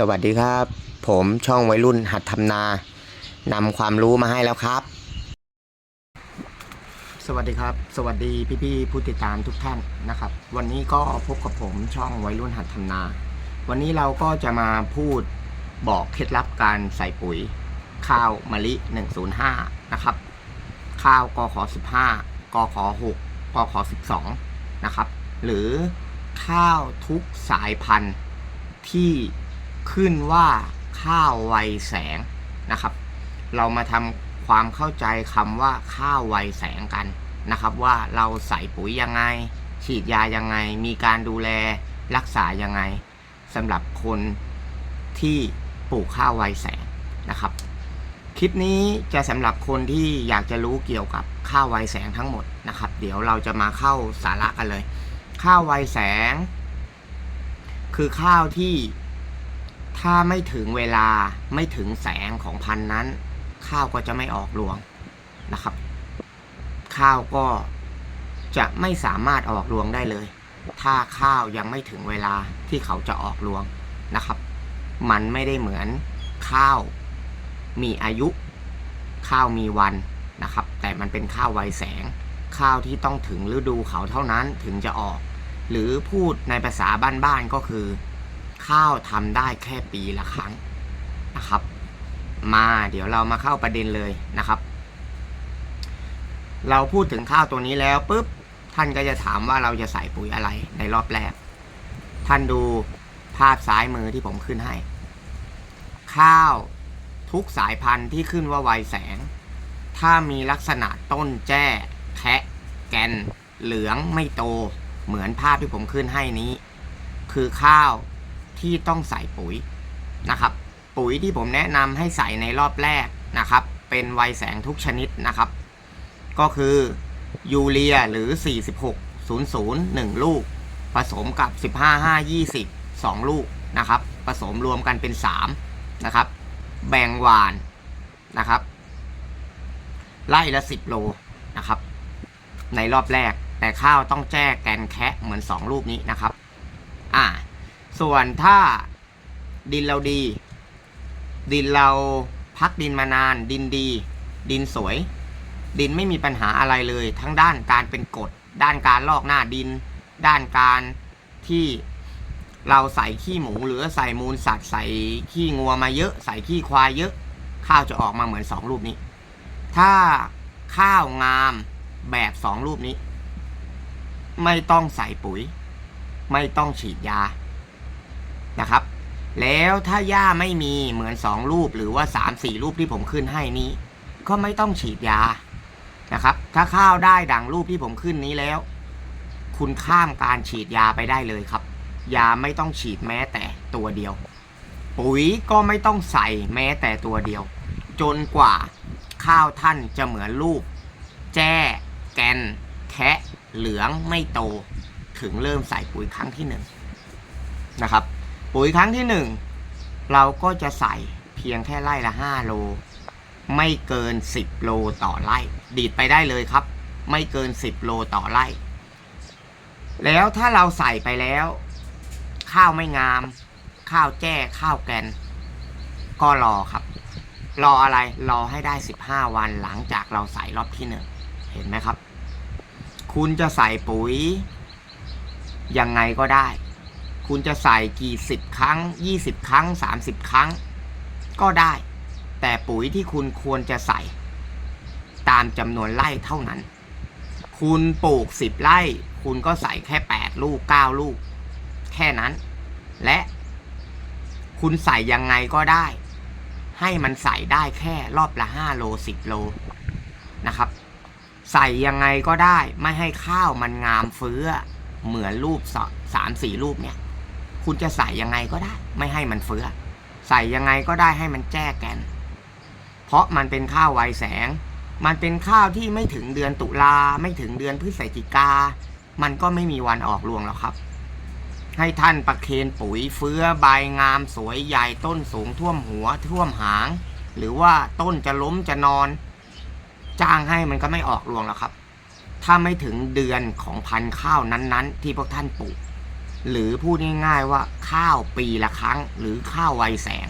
สวัสดีครับ ผมช่องวัยรุ่นหัดทำนานำความรู้มาให้แล้วครับ สวัสดีครับ สวัสดีพี่ๆผู้ติดตามทุกท่านนะครับ วันนี้ก็พบกับผมช่องวัยรุ่นหัดทำนา วันนี้เราก็จะมาพูดบอกเคล็ดลับการใส่ปุ๋ย ข้าวมะลิ 105 นะครับ ข้าวกข15กข6กข12 นะครับ หรือข้าวทุกสายพันธุ์ที่ ขึ้นว่าข้าวไวแสงนะครับ เรามาทำความเข้าใจคำว่าข้าวไวแสงกันนะครับ ว่าเราใส่ปุ๋ยยังไง ฉีดยายังไง มีการดูแลรักษายังไงสำหรับคนที่ปลูกข้าวไวแสงนะครับ คลิปนี้จะสำหรับคนที่อยากจะรู้เกี่ยวกับข้าวไวแสงทั้งหมดนะครับ เดี๋ยวเราจะมาเข้าสาระกันเลย ข้าวไวแสง คือข้าวที่ ถ้าไม่ถึงเวลาไม่ถึงแสงของพันธุ์นั้น ข้าวก็จะไม่ออกรวงนะครับ ข้าวก็จะไม่สามารถออกรวงได้เลย ถ้าข้าวยังไม่ถึงเวลาที่เขาจะออกรวงนะครับ มันไม่ได้เหมือนข้าวมีอายุ ข้าวมีวันนะครับ แต่มันเป็นข้าวไวแสง ข้าวที่ต้องถึงฤดูเขาเท่านั้นถึงจะออก หรือพูดในภาษาบ้านๆก็คือ ข้าวทำได้แค่ปีละครั้งนะครับ มาเดี๋ยวเรามาเข้าประเด็นเลยนะครับ เราพูดถึงข้าวตัวนี้แล้วปุ๊บท่านก็จะถามว่าเราจะใส่ปุ๋ยอะไรในรอบแรก ท่านดูภาพซ้ายมือที่ผมขึ้นให้ ข้าวทุกสายพันธุ์ที่ขึ้นว่าไวแสง ถ้ามีลักษณะต้นแจ้แคะแกนเหลืองไม่โต เหมือนภาพที่ผมขึ้นให้นี้ คือข้าว ที่ต้องใส่ปุ๋ยนะครับ ปุ๋ยที่ผมแนะนำให้ใส่ในรอบแรกนะครับ เป็นไวแสงทุกชนิดนะครับ ก็คือยูเรียหรือ 46 00 1 ลูก ผสมกับ 15 5 20 2 ลูกนะครับ ผสมรวมกันเป็น 3 นะครับ แบ่งหวานนะครับ ไล่ละ 10 โลนะครับ ในรอบแรกแต่ข้าวต้องแจ้แกนแคะเหมือน 2 รูปนี้นะครับ อ่า ส่วนถ้าดินเราดี ดินเราพักดินมานาน ดินดี ดินสวย ดินไม่มีปัญหาอะไรเลย ทั้งด้านการเป็นกรดด้านการลอกหน้าดิน ด้านการที่เราใส่ขี้หมูหรือใส่มูลสัตว์ใส่ขี้งัวมาเยอะ ใส่ขี้ควายเยอะ ข้าวจะออกมาเหมือนสองรูปนี้ ถ้าข้าวงามแบบสองรูปนี้ ไม่ต้องใส่ปุ๋ย ไม่ต้องฉีดยา นะครับ แล้วถ้าหญ้าไม่มีเหมือนสองรูปหรือว่าสามสี่รูปที่ผมขึ้นให้นี้ ก็ไม่ต้องฉีดยานะครับ ถ้าข้าวได้ดังรูปที่ผมขึ้นนี้แล้ว คุณข้ามการฉีดยาไปได้เลยครับ ยาไม่ต้องฉีดแม้แต่ตัวเดียว ปุ๋ยก็ไม่ต้องใส่แม้แต่ตัวเดียว จนกว่าข้าวท่านจะเหมือนรูป แจ้แกน แคะเหลืองไม่โต ถึงเริ่มใส่ปุ๋ยครั้งที่หนึ่งนะครับ ปุ๋ยครั้งที่หนึ่งเราก็จะใส่เพียงแค่ไร่ละ 5 โล ไม่เกิน 10 โลต่อไร่ ดีดไปได้เลยครับ ไม่เกิน 10 โลต่อไร่ แล้วถ้าเราใส่ไปแล้ว ข้าวไม่งาม ข้าวแจ้ข้าวแกน ก็รอครับ รออะไรรอให้ได้ 15 วันหลังจากเราใส่รอบที่หนึ่งเห็นไหมครับ คุณจะใส่ปุ๋ยยังไงก็ได้ คุณจะใส่กี่สิบครั้ง 20 ครั้ง 30 ครั้ง ก็ได้ แต่ปุ๋ยที่คุณควรจะใส่ ตามจำนวนไร่เท่านั้น คุณปลูก 10 ไร่ คุณก็ใส่แค่ 8 ลูก 9 ลูก แค่นั้น และคุณใส่ยังไงก็ได้ ให้มันใส่ได้แค่รอบละ5โล10 โลนะครับ ใส่ยังไงก็ได้ไม่ให้ข้าวมันงามเฟื้อเหมือนรูปสสามสี่รูปเนี่ย คุณจะใส่ยังไงก็ได้ ไม่ให้มันเฟื้อใส่ยังไงก็ได้ให้มันแจ้แกน เพราะมันเป็นข้าวไวแสง มันเป็นข้าวที่ไม่ถึงเดือนตุลาไม่ถึงเดือนพฤศจิกา มันก็ไม่มีวันออกรวงแล้วครับ ให้ท่านประเคนปุ๋ยเฟื้อใบงามสวยใหญ่ต้นสูงท่วมหัวท่วมหาง หรือว่าต้นจะล้มจะนอน จ้างให้มันก็ไม่ออกรวงแล้วครับ ถ้าไม่ถึงเดือนของพันธุ์ข้าวนั้นๆ ที่พวกท่านปลูก หรือพูดง่ายๆว่าข้าวปีละครั้ง หรือข้าวไวแสง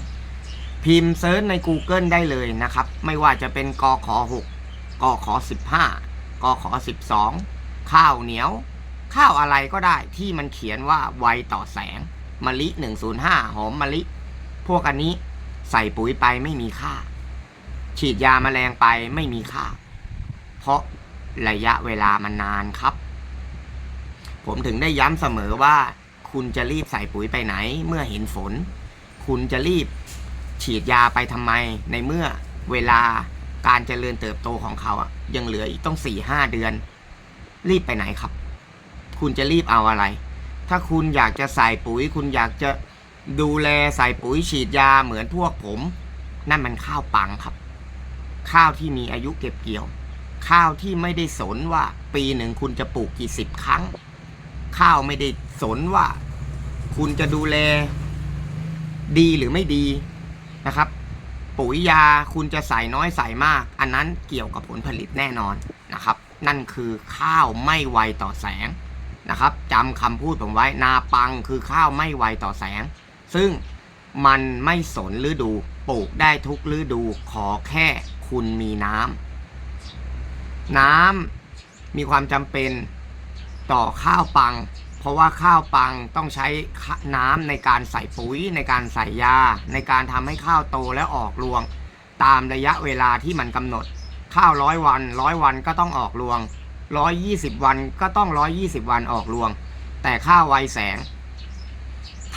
พิมพ์เซิร์ชใน Google ได้เลยนะครับ ไม่ว่าจะเป็นกอขอ6กอขอ15กอขอ12 ข้าวเหนียว ข้าวอะไรก็ได้ที่มันเขียนว่าไวต่อแสงมะลิ 105 หอมมะลิ พวกอันนี้ใส่ปุ๋ยไปไม่มีค่า ฉีดยาแมลงไปไม่มีค่า เพราะระยะเวลามันนานครับ ผมถึงได้ย้ำเสมอว่า คุณจะรีบใส่ปุ๋ยไปไหน เมื่อเห็นฝน คุณจะรีบฉีดยาไปทำไม ในเมื่อเวลาการเจริญเติบโตของเขาอะยังเหลืออีกต้องสี่ห้าเดือน รีบไปไหนครับ คุณจะรีบเอาอะไร ถ้าคุณอยากจะใส่ปุ๋ย คุณอยากจะดูแลใส่ปุ๋ยฉีดยาเหมือนพวกผม นั่นมันข้าวปังครับ ข้าวที่มีอายุเก็บเกี่ยว ข้าวที่ไม่ได้สนว่าปีหนึ่งคุณจะปลูกกี่สิบครั้ง ข้าวไม่ได้สนว่า คุณจะดูแลดีหรือไม่ดีนะครับ ปุ๋ยยาคุณจะใส่น้อยใส่มาก อันนั้นเกี่ยวกับผลผลิตแน่นอนนะครับ นั่นคือข้าวไม่ไวต่อแสงนะครับจำคำพูดผมไว้นาปังคือข้าวไม่ไวต่อแสง ซึ่งมันไม่สนฤดูปลูกได้ทุกฤดูขอแค่คุณมีน้ำน้ำมีความจำเป็นต่อข้าวปัง ราะว่าข้าวปังต้องใช้น้ำในการใส่ปุ๋ยในการใส่ยา ในการทำให้ข้าวโตและออกรวง ตามระยะเวลาที่มันกำหนด ข้าวร้อยวันร้อยวันก็ต้องออกรวงร้อยยี่สิบวันก็ต้องร้อยยี่สิบวันออกรวง แต่ข้าวไวแสง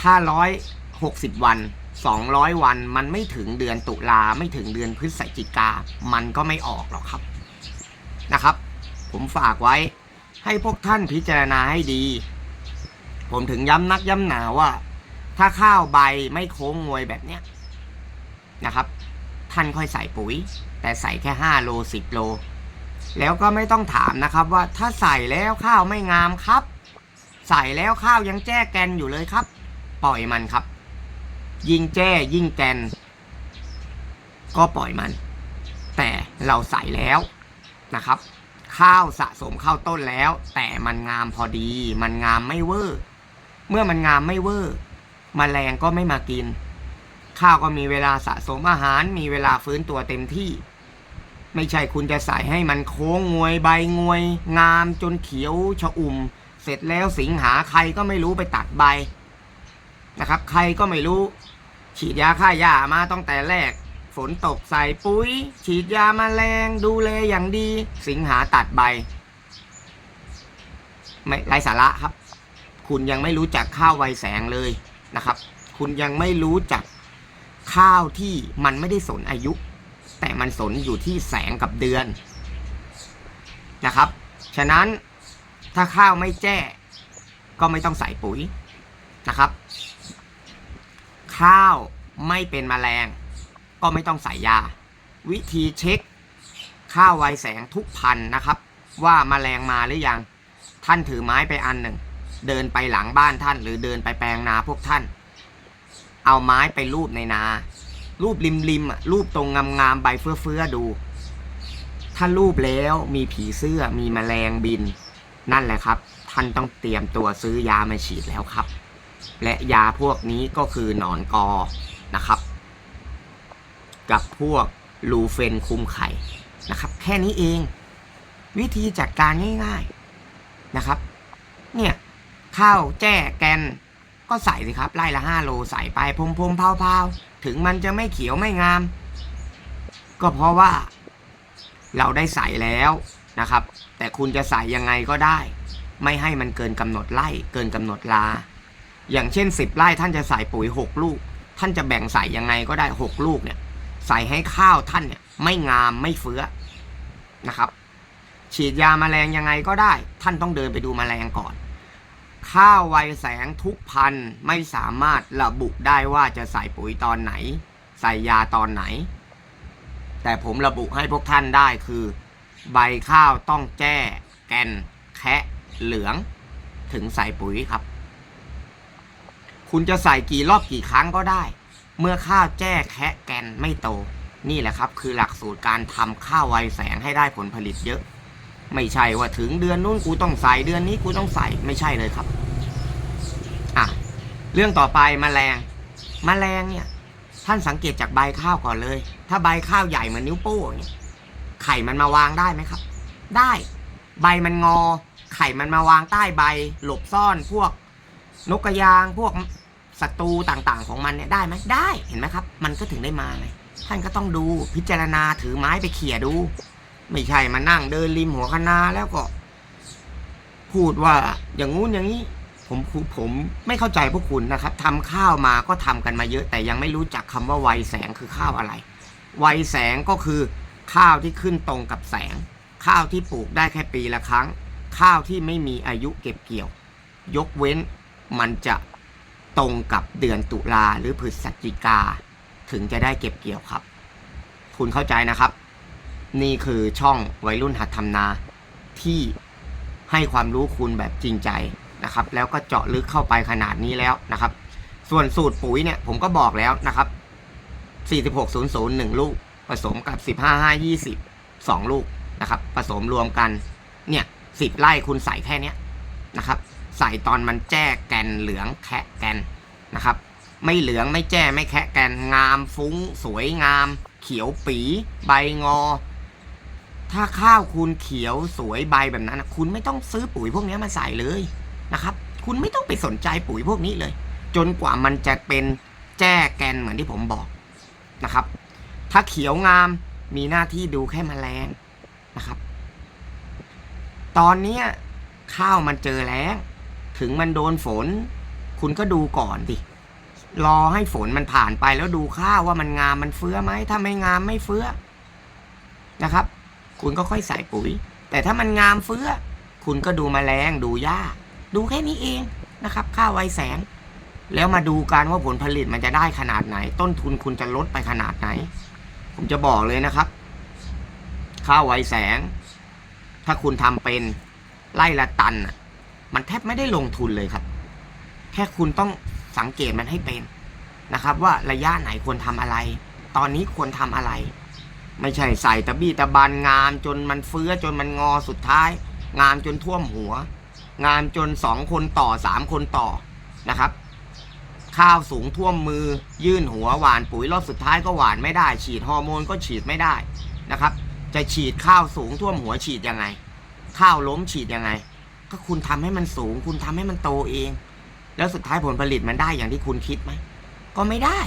ถ้าร้อยหกสิบวันสองร้อยวันมันไม่ถึงเดือนตุลาไม่ถึงเดือนพฤศจิกา มันก็ไม่ออกหรอกครับนะครับ ผมฝากไว้ให้พวกท่านพิจารณาให้ดี ผมถึงย้ำนักย้ำหนาว่า ถ้าข้าวใบไม่โค้งงวยแบบเนี้ยนะครับ ท่านค่อยใส่ปุ๋ย แต่ใส่แค่5โล10โล แล้วก็ไม่ต้องถามนะครับว่าถ้าใส่แล้วข้าวไม่งามครับ ใส่แล้วข้าวยังแจ้แกนอยู่เลยครับ ปล่อยมันครับ ยิ่งแจ้ยิ่งแกน ก็ปล่อยมัน แต่เราใส่แล้วนะครับข้าวสะสมข้าวต้นแล้ว แต่มันงามพอดี มันงามไม่เวอร์ เมื่อมันงามไม่เวอร์มแมลงก็ไม่มากิน ข้าวก็มีเวลาสะสมอาหาร มีเวลาฟื้นตัวเต็มที่ ไม่ใช่คุณจะใส่ให้มันโค้งงวยใบงวย งามจนเขียวชะอุ่ม เสร็จแล้วสิงหาใครก็ไม่รู้ไปตัดใบนะครับ ใครก็ไม่รู้ ฉีดยาฆ่าหญ้ามาตั้งแต่แรก ฝนตกใส่ปุ๋ย ฉีดยามาแมลงดูแลอย่างดี สิงหาตัดใบ ไม่ไรสาระครับ คุณยังไม่รู้จักข้าวไวแสงเลยนะครับ คุณยังไม่รู้จักข้าวที่มันไม่ได้สนอายุ แต่มันสนอยู่ที่แสงกับเดือนนะครับ ฉะนั้นถ้าข้าวไม่แจ้ก็ไม่ต้องใส่ปุ๋ยนะครับ ข้าวไม่เป็นแมลง ก็ไม่ต้องใส่ยา วิธีเช็ค ข้าวไวแสงทุกพันธุ์นะครับ ว่ามาแมลงมาหรือยัง ท่านถือไม้ไปอันหนึ่ง เดินไปหลังบ้านท่าน หรือเดินไปแปลงนาพวกท่าน เอาไม้ไปรูปในนา รูปริมริมๆอะรูปตรงงามๆใบเฟื้อๆดู ถ้ารูปแล้วมีผีเสื้อมีแมลงบิน นั่นแหละครับ ท่านต้องเตรียมตัวซื้อยามาฉีดแล้วครับ และยาพวกนี้ก็คือหนอนกอนะครับ กับพวกลูเฟนคุมไข่นะครับ แค่นี้เอง วิธีจัดการง่าย ๆนะครับ เนี่ย ข้าวแจ้แกน ก็ใส่สิครับ ไล่ละห้าโลใส่ไปพรมพรมๆเผาๆถึงมันจะไม่เขียวไม่งาม ก็เพราะว่าเราได้ใส่แล้วนะครับ แต่คุณจะใส่ยังไงก็ได้ ไม่ให้มันเกินกำหนดไล่เกินกำหนดลา อย่างเช่น 10 ไร่ท่านจะใส่ปุ๋ย 6 ลูก ท่านจะแบ่งใส่ยังไงก็ได้ 6 ลูกเนี่ยใส่ให้ข้าวท่านเนี่ยไม่งามไม่เฟื้อนะครับ ฉีดยามาแมลงยังไงก็ได้ ท่านต้องเดินไปดูแมลงก่อน ข้าวไวแสงทุกพันธุ์ไม่สามารถระบุได้ว่าจะใส่ปุ๋ยตอนไหน ใส่ยาตอนไหน แต่ผมระบุให้พวกท่านได้คือ ใบข้าวต้องแจ้แกนแคะเหลือง ถึงใส่ปุ๋ยครับ คุณจะใส่กี่รอบกี่ครั้งก็ได้ เมื่อข้าวแจ้แคะแกนไม่โต นี่แหละครับ คือหลักสูตรการทำข้าวไวแสงให้ได้ผลผลิตเยอะ ไม่ใช่ว่าถึงเดือนนู้นกูต้องใส่เดือนนี้กูต้องใส่ไม่ใช่เลยครับอะเรื่องต่อไปมแมลงมแมลงเนี่ย ท่านสังเกตจากใบข้าวก่อนเลย ถ้าใบข้าวใหญ่เหมือนนิ้วโป้งเนี่ยไข่มันมาวางได้ไหมครับ ได้ ใบมันงอ ไข่มันมาวางใต้ใบ หลบซ่อนพวกนกกระยางพวกศัตรูต่างๆของมันเนี่ยได้ไหมได้เห็นไหมครับ มันก็ถึงได้มาไงท่านก็ต้องดูพิจารณาถือไม้ไปเขี่ยดู ไม่ใช่มานั่งเดินริมหัวคะนาแล้วก็ พูดว่าอย่างงู้นอย่างนี้ผมผมไม่เข้าใจพวกคุณนะครับทำข้าวมาก็ทำกันมาเยอะ แต่ยังไม่รู้จักคำว่าวัยแสงคือข้าวอะไรวัยแสงก็คือข้าวที่ขึ้นตรงกับแสง ข้าวที่ปลูกได้แค่ปีละครั้ง ข้าวที่ไม่มีอายุเก็บเกี่ยว ยกเว้นมันจะตรงกับเดือนตุลาหรือพฤศจิกา ถึงจะได้เก็บเกี่ยวครับ คุณเข้าใจนะครับ นี่คือช่องวัยรุ่นหัดทำนาที่ให้ความรู้คุณแบบจริงใจนะครับ แล้วก็เจาะลึกเข้าไปขนาดนี้แล้วนะครับ ส่วนสูตรปุ๋ยเนี่ยผมก็บอกแล้วนะครับ 4600 1 ลูก ผสมกับ 155 20 2 ลูกนะครับ ผสมรวมกันเนี่ย10 ไร่คุณใส่แค่นี้นะครับ ใส่ตอนมันแจ้แกนเหลืองแคะแกนนะครับ ไม่เหลืองไม่แจ้ไม่แคะแกนงามฟุ้ง สวยงาม เขียวปี ใบงอ ถ้าข้าวคุณเขียวสวยใบแบบนั้นนะคุณไม่ต้องซื้อปุ๋ยพวกนี้มาใส่เลยนะครับ คุณไม่ต้องไปสนใจปุ๋ยพวกนี้เลย จนกว่ามันจะเป็นแจ้แกนเหมือนที่ผมบอกนะครับ ถ้าเขียวงามมีหน้าที่ดูแค่แมลงนะครับ ตอนนี้ข้าวมันเจอแล้งถึงมันโดนฝน คุณก็ดูก่อนดิรอให้ฝนมันผ่านไปแล้วดูข้าวว่ามันงามมันเฟื้อไหมถ้าไม่งามไม่เฟื้อนะครับ คุณก็ค่อยใส่ปุ๋ย แต่ถ้ามันงามเฟื้อ คุณก็ดูแมลงดูหญ้า ดูแค่นี้เองนะครับข้าไวแสง แล้วมาดูกันว่าผลผลิตมันจะได้ขนาดไหน ต้นทุนคุณจะลดไปขนาดไหน ผมจะบอกเลยนะครับข้าไวแสง ถ้าคุณทำเป็นไล่ละตัน มันแทบไม่ได้ลงทุนเลยครับ แค่คุณต้องสังเกตมันให้เป็นนะครับ ว่าระยะไหนควรทำอะไร ตอนนี้ควรทำอะไร ไม่ใช่ใส่ตะบี้ตะบันงามจนมันเฟื้อจนมันงอสุดท้าย งามจนท่วมหัว งามจนสองคนต่อสามคนต่อนะครับ ข้าวสูงท่วมมือ ยื่นหัวหวานปุ๋ยรอบสุดท้ายก็หวานไม่ได้ ฉีดฮอร์โมนก็ฉีดไม่ได้นะครับ จะฉีดข้าวสูงท่วมหัวฉีดยังไง ข้าวล้มฉีดยังไง ก็คุณทำให้มันสูง คุณทำให้มันโตเอง แล้วสุดท้ายผลผลิตมันได้อย่างที่คุณคิดไหมก็ไม่ได้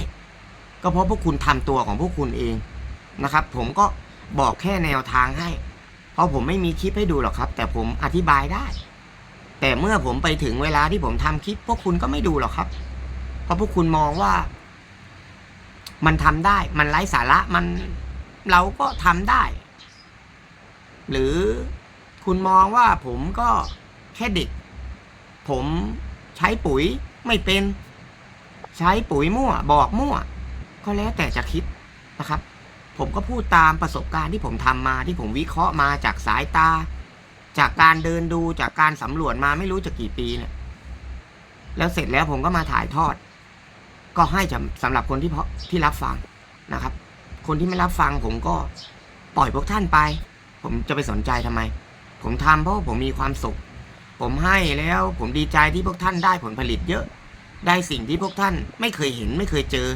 ก็เพราะพวกคุณทำตัวของพวกคุณเอง นะครับ ผมก็บอกแค่แนวทางให้ เพราะผมไม่มีคลิปให้ดูหรอกครับ แต่ผมอธิบายได้ แต่เมื่อผมไปถึงเวลาที่ผมทำคลิป พวกคุณก็ไม่ดูหรอกครับ เพราะพวกคุณมองว่า มันทำได้ มันไร้สาระมันเราก็ทำได้ หรือคุณมองว่าผมก็แค่เด็ก ผมใช้ปุ๋ยไม่เป็น ใช้ปุ๋ยมั่ว บอกมั่ว ก็แล้วแต่จะคิดนะครับ ผมก็พูดตามประสบการณ์ที่ผมทำมาที่ผมวิเคราะห์มาจากสายตา จากการเดินดูจากการสำรวจมาไม่รู้จะกี่ปีเนี่ยแล้วเสร็จแล้วผมก็มาถ่ายทอด ก็ให้สำหรับคนที่ที่รับฟังนะครับ คนที่ไม่รับฟังผมก็ปล่อยพวกท่านไป ผมจะไปสนใจทำไม ผมทำเพราะผมมีความสุข ผมให้แล้วผมดีใจที่พวกท่านได้ผลผลิตเยอะ ได้สิ่งที่พวกท่านไม่เคยเห็นไม่เคยเจอ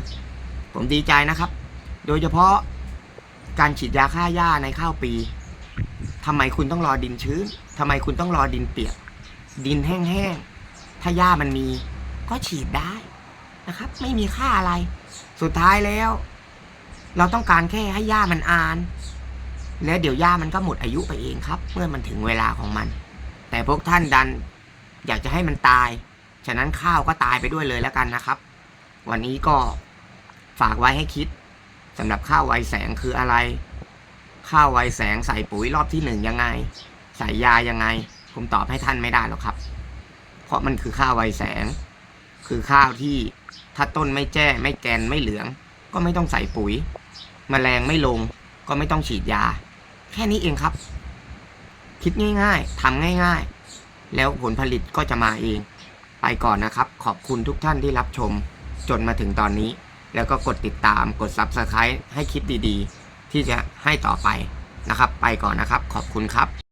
ผมดีใจนะครับ โดยเฉพาะ การฉีดยาฆ่าหญ้าในข้าวปีทำไมคุณต้องรอดินชื้นทำไมคุณต้องรอดินเปียก ดินแห้งๆ ถ้าหญ้ามันมี ก็ฉีดได้นะครับ ไม่มีค่าอะไร สุดท้ายแล้ว เราต้องการแค่ให้หญ้ามันอาน แล้วเดี๋ยวหญ้ามันก็หมดอายุไปเองครับ เมื่อมันถึงเวลาของมัน แต่พวกท่านดันอยากจะให้มันตาย ฉะนั้นข้าวก็ตายไปด้วยเลยแล้วกันนะครับ วันนี้ก็ฝากไว้ให้คิด สำหรับข้าวไวแสงคืออะไร ข้าวไวแสงใส่ปุ๋ยรอบที่หนึ่งยังไง ใส่ยายังไง ผมตอบให้ท่านไม่ได้หรอกครับ เพราะมันคือข้าวไวแสง คือข้าวที่ถ้าต้นไม่แจ้ ไม่แกนไม่เหลือง ก็ไม่ต้องใส่ปุ๋ยแมลงไม่ลง ก็ไม่ต้องฉีดยา แค่นี้เองครับ คิดง่ายๆทำง่ายๆ แล้วผลผลิตก็จะมาเอง ไปก่อนนะครับ ขอบคุณทุกท่านที่รับชม จนมาถึงตอนนี้ แล้วก็กดติดตามกด Subscribe ให้คลิปดีๆ ที่จะให้ต่อไปนะครับ ไปก่อนนะครับ ขอบคุณครับ